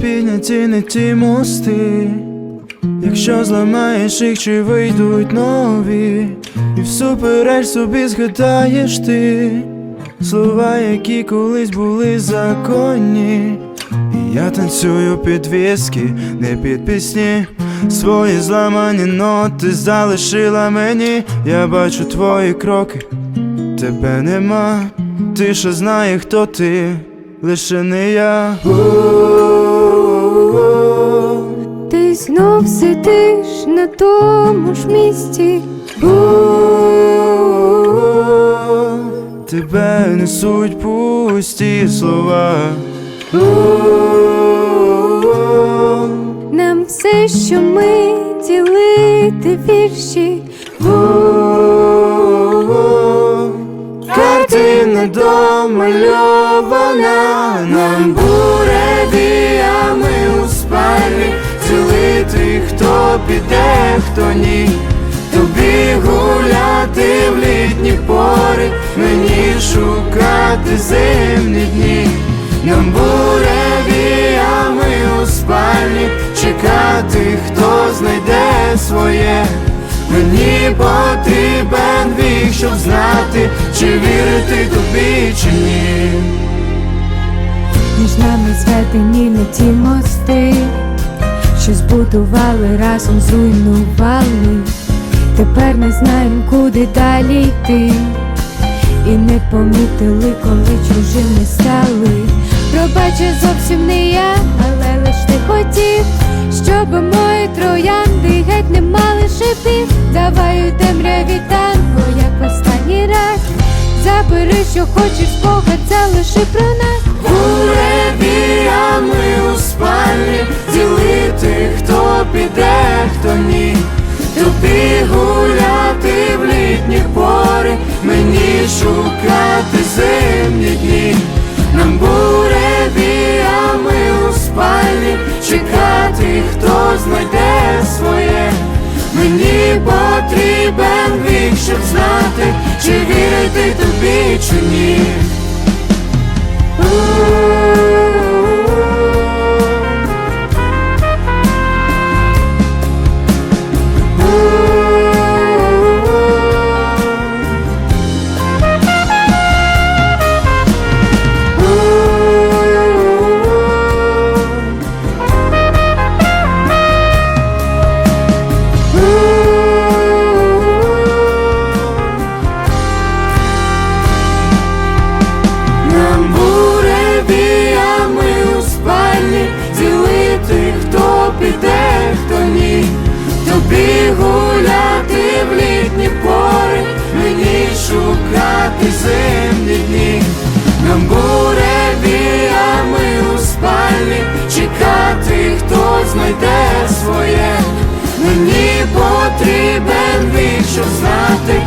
підняті не ті мости, якщо зламаєш їх, чи вийдуть нові, і всупереч собі згадаєш ти слова, які колись були законні. І я танцюю під віски, не під пісні. Свої зламані ноти залишила мені. Я бачу твої кроки, тебе нема. Тиша знає, хто ти, лише не я. Знов сидиш на тому ж місці. Тебе несуть пусті слова. Нам все, що ми ділити вірші. Картина домальована нам буревіями шукати зимні дні Нам буревіями у спальні Чекати, хто знайде своє Мені потрібен вік, щоб знати, чи вірити тобі, чи ні. Між нами зведені не ті мости, що збудували разом зруйнували. Тепер не знаємо, куди далі йти. І не помітили, коли чужими стали. Пробачу, зовсім не я, але лиш ти хотів, щоб мої троянди геть не мали шипів. Давай у темряві танго, як останній раз. Забери, що хочеш, спогад, залиши про нас. Шукати зимні дні. Нам буревіями у спальні чекати, хто знайде своє. Мені потрібен вік, щоб знати, чи вірити тобі, чи ні. шукати зимні дні, нам буде віями у спальні, чекати, хто знайде своє, мені потрібен вік, знати.